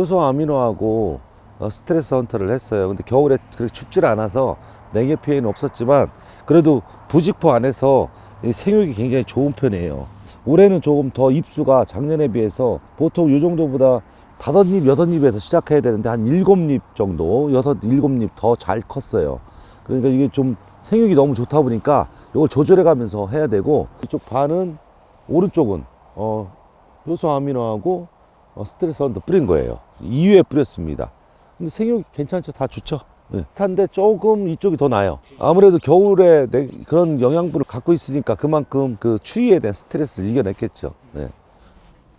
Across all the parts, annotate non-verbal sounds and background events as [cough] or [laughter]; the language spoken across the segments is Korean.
효소 아미노하고 어, 스트레스 헌터를 했어요. 근데 겨울에 그렇게 춥질 않아서 냉해 피해는 없었지만 그래도 부직포 안에서 이 생육이 굉장히 좋은 편이에요. 올해는 조금 더 입수가 작년에 비해서 보통 이 정도보다 다섯 잎, 여섯 잎에서 시작해야 되는데 한 일곱 잎 정도, 여섯, 일곱 잎 더 잘 컸어요. 그러니까 이게 좀 생육이 너무 좋다 보니까 이걸 조절해 가면서 해야 되고 이쪽 반은 오른쪽은 어, 효소 아미노하고 어, 스트레스 헌터 뿌린 거예요. 2회 뿌렸습니다. 근데 생육이 괜찮죠? 다 좋죠? 네. 한데 조금 이쪽이 더 나아요. 아무래도 겨울에 내- 그런 영양분을 갖고 있으니까 그만큼 그 추위에 대한 스트레스를 이겨냈겠죠. 네.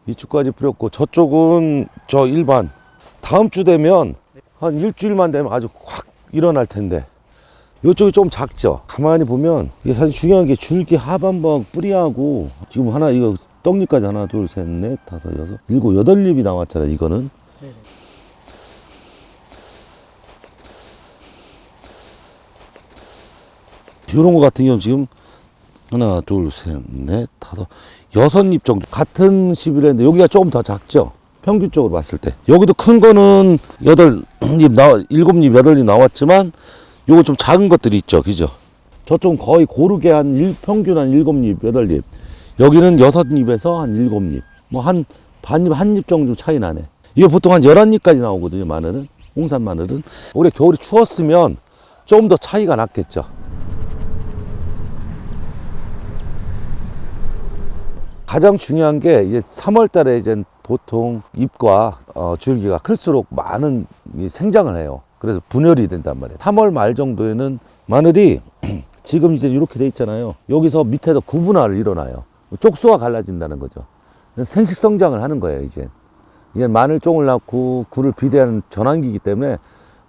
이쪽까지 뿌렸고 저쪽은 저 일반 다음 주 되면 한 일주일만 되면 아주 확 일어날 텐데 이쪽이 좀 작죠. 가만히 보면 이게 사실 중요한 게 줄기 하반번 뿌리하고 지금 하나 이거 떡잎까지 하나 둘 셋 넷 다섯 여섯 일곱 여덟 잎이 나왔잖아요. 이거는 네네. 이런 거 같은 경우 지금 하나 둘 셋 넷 다섯 여섯 잎 정도 같은 시비랬는데 여기가 조금 더 작죠. 평균적으로 봤을 때 여기도 큰 거는 여덟 잎 나와 일곱 잎 여덟 잎 나왔지만 요거 좀 작은 것들이 있죠, 그죠? 저쪽은 거의 고르게 한 일, 평균 한 일곱 잎 여덟 잎 여기는 여섯 잎에서 한 일곱 잎뭐한잎 정도 차이 나네. 이게 보통 한 열한 잎까지 나오거든요, 마늘은 홍산 마늘은 올해 겨울이 추웠으면 좀 더 차이가 났겠죠. 가장 중요한 게 이제 3월 달에 이제 보통 잎과 어, 줄기가 클수록 많은 이 생장을 해요. 그래서 분열이 된단 말이에요. 3월 말 정도에는 마늘이 [clears throat] 지금 이제 이렇게 돼 있잖아요. 여기서 밑에서 구분화를 일어나요. 쪽수가 갈라진다는 거죠. 생식 성장을 하는 거예요, 이제. 이게 마늘종을 낳고 굴을 비대하는 전환기이기 때문에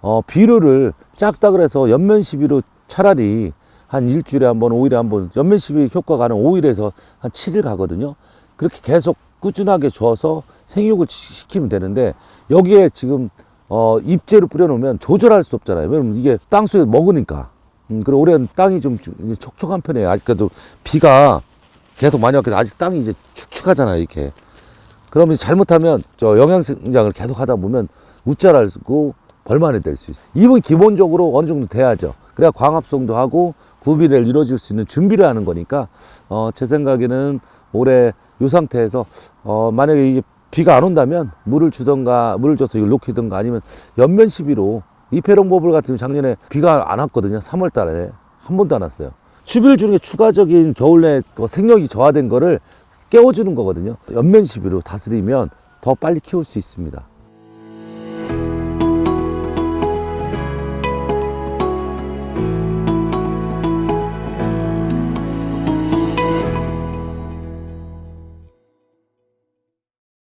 어, 비료를 작다 그래서 연면 시비로 차라리 한 일주일에 한 번, 오일에 한 번, 연면 시비 효과가 한 5일에서 한 7일 가거든요. 그렇게 계속 꾸준하게 줘서 생육을 시- 시키면 되는데 여기에 지금 어, 입재로 뿌려놓으면 조절할 수 없잖아요. 왜냐면 이게 땅속에 먹으니까. 음, 그리고 올해는 땅이 좀좀 이제 촉촉한 편이에요. 아직까지도 비가 계속 많이 때문에 아직 땅이 이제 축축하잖아요. 이렇게. 그러면 잘못하면 저 영양생장을 계속 하다 보면 웃자라고 벌만이 될 수 있어요. 잎은 기본적으로 어느 정도 돼야죠. 그래야 광합성도 하고 구비를 이루어질 수 있는 준비를 하는 거니까 어, 제 생각에는 올해 이 상태에서 어, 만약에 이게 비가 안 온다면 물을 주던가 물을 줘서 이걸 녹이던가 아니면 연면 시비로 이페롱보블 같은 경우 작년에 비가 안 왔거든요. 3월 달에 한 번도 안 왔어요. 추비를 주는 게 추가적인 겨울 내그 생력이 저하된 거를 깨워주는 거거든요. 연면 시비로 다스리면 더 빨리 키울 수 있습니다.